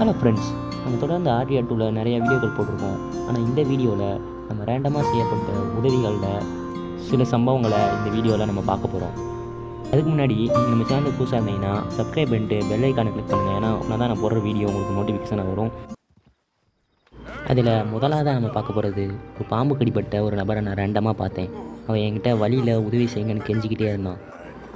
Hello friends நம்ம தொடர்ந்து RTR டூவில் நிறைய வீடியோக்கள் போட்டிருக்கோம். ஆனால் இந்த வீடியோவில் நம்ம ரேண்டமாக செய்யப்பட்ட உதவிகளில் சில சம்பவங்களை இந்த வீடியோவில் நம்ம பார்க்க போகிறோம் அதுக்கு முன்னாடி நீங்கள் நம்ம சேனல் புதுசாக இருந்தீங்கன்னா சப்ஸ்கிரைப் பண்ணிட்டு பெல் ஐக்கானை கிளிக் பண்ணுங்கள் ஏன்னா நான் தான் நான் போடுற வீடியோ உங்களுக்கு நோட்டிஃபிகேஷனாக வரும். அதில் முதலாவதாக நம்ம பார்க்க போகிறது ஒரு பாம்பு கடிப்பட்ட ஒரு நபரை நான் ரேண்டமாக பார்த்தேன். அவன் என்கிட்ட வழியில் உதவி செய்யுங்கன்னு கெஞ்சிக்கிட்டே இருந்தான்.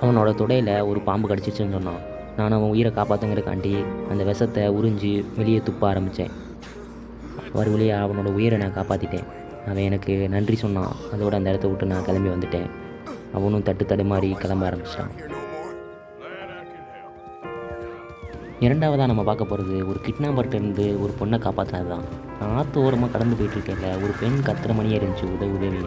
அவனோட தொடையில் ஒரு பாம்பு கடிச்சிச்சுன்னு சொன்னான். நான் அவன் உயிரை காப்பாற்றுங்கிறக்காண்டி அந்த விஷத்தை உறிஞ்சி வெளியே துப்ப ஆரம்பித்தேன். ஒரு வழியாக அவனோட உயிரை நான் காப்பாற்றிட்டேன் அவன் எனக்கு நன்றி சொன்னான். அதோட அந்த இடத்த விட்டு நான் கிளம்பி வந்துட்டேன். அவனும் தட்டு தடுமாறி கிளம்ப ஆரம்பிச்சிட்டான். இரண்டாவதாக நம்ம பார்க்க போகிறது ஒரு கிட்னாப்பர்கிட்ட இருந்து ஒரு பொண்ணை காப்பாற்றினது தான் நான் ஆற்று ஓரமாக கடந்து போயிட்டுருக்கேன்ல ஒரு பெண் கத்துற மணியாக இருந்துச்சு உதவி உதவி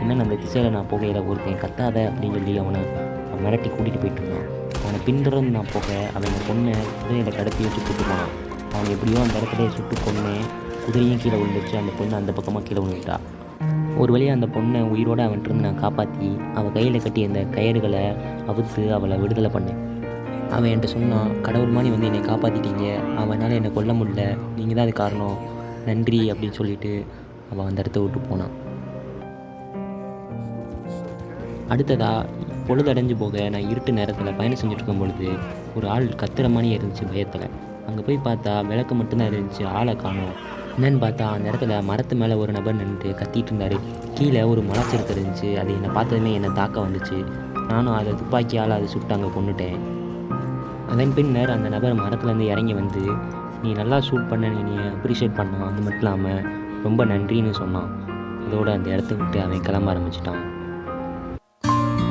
என்னென்னு அந்த திசையில் நான் போகையில் ஒருத்தன் கத்தாத அப்படின்னு சொல்லி அவனை அவன் மிரட்டி கூட்டிகிட்டு போயிட்டு இருந்தான் அவனை பின்தொடர்ந்து நான் போக அவன் அந்த பொண்ணை குதிரையில் கடத்தி வச்சு கூட்டு போனான். அவன் எப்படியோ அந்த இடத்துல சுட்டு கொன்னே குதிரையும் கீழே விழுந்துச்சு அந்த பொண்ணு அந்த பக்கமாக கீழே விழுந்துட்டா. ஒரு வழியாக அந்த பொண்ணை உயிரோடு அவன்கிட்ட நான் காப்பாற்றி அவள் கையில் கட்டி அந்த கயிறுகளை அவுத்து அவளை விடுதலை பண்ணேன். அவன் என்கிட்ட சொன்னான் கடவுள் மாதிரி வந்து என்னை காப்பாற்றிட்டீங்க அவனால் என்னை கொல்ல முடியல. நீங்கள் தான் அது காரணம். நன்றி அப்படின்னு சொல்லிட்டு அவன் அந்த இடத்த விட்டு போனான். அடுத்ததாக பொழுதடைஞ்சு போக நான் இருட்டு நேரத்தில் பயணம் செஞ்சுட்டு இருக்கும் பொழுது ஒரு ஆள் கத்துற மாதிரியே இருந்துச்சு பயத்தில். அங்கே போய் பார்த்தா விளக்கு மட்டும்தான் இருந்துச்சு ஆளை காணும். என்னன்னு பார்த்தா அந்த இடத்துல மரத்து மேலே ஒரு நபர் நின்றுட்டு கத்திட்டு இருந்தார் கீழே ஒரு மலைச்சிருக்க இருந்துச்சு அது என்னை பார்த்ததுமே என்னை தாக்க வந்துச்சு. நானும் அதை துப்பாக்கியால் அதை சுட்டு அங்கே கொண்டுட்டேன் அதன் பின்னர் அந்த நபர் மரத்துலேருந்து இறங்கி வந்து நீ நல்லா ஷூட் பண்ண நீ அப்ரிஷியேட் பண்ணான் அது மட்டும் இல்லாமல் ரொம்ப நன்றின்னு சொன்னான். அதோடு அந்த இடத்த விட்டு அவன் கிளம்ப ஆரம்பிச்சிட்டான்.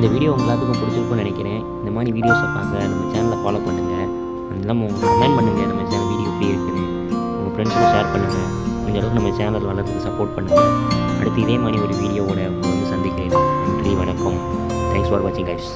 இந்த வீடியோ உங்க எல்லாத்துக்கும் பிடிச்சிருக்கும்னு நினைக்கிறேன். இந்த மாதிரி வீடியோஸை பார்க்க நம்ம சேனலை ஃபாலோ பண்ணுங்கள் அது இல்லாமல் உங்களுக்கு கமெண்ட் பண்ணுங்கள் நம்ம சேனல் வீடியோ எப்படி இருக்குன்னு உங்கள் ஃப்ரெண்ட்ஸுக்கு ஷேர் பண்ணுங்கள் இந்த அளவுக்கு நம்ம சேனல் வளர்றதுக்கு சப்போர்ட் பண்ணுங்கள் அடுத்து இதே மாதிரி ஒரு வீடியோவோட உங்களை வந்து சந்திக்கிறேன். நன்றி வணக்கம். தேங்க்ஸ் ஃபார் வாட்சிங் கைஸ்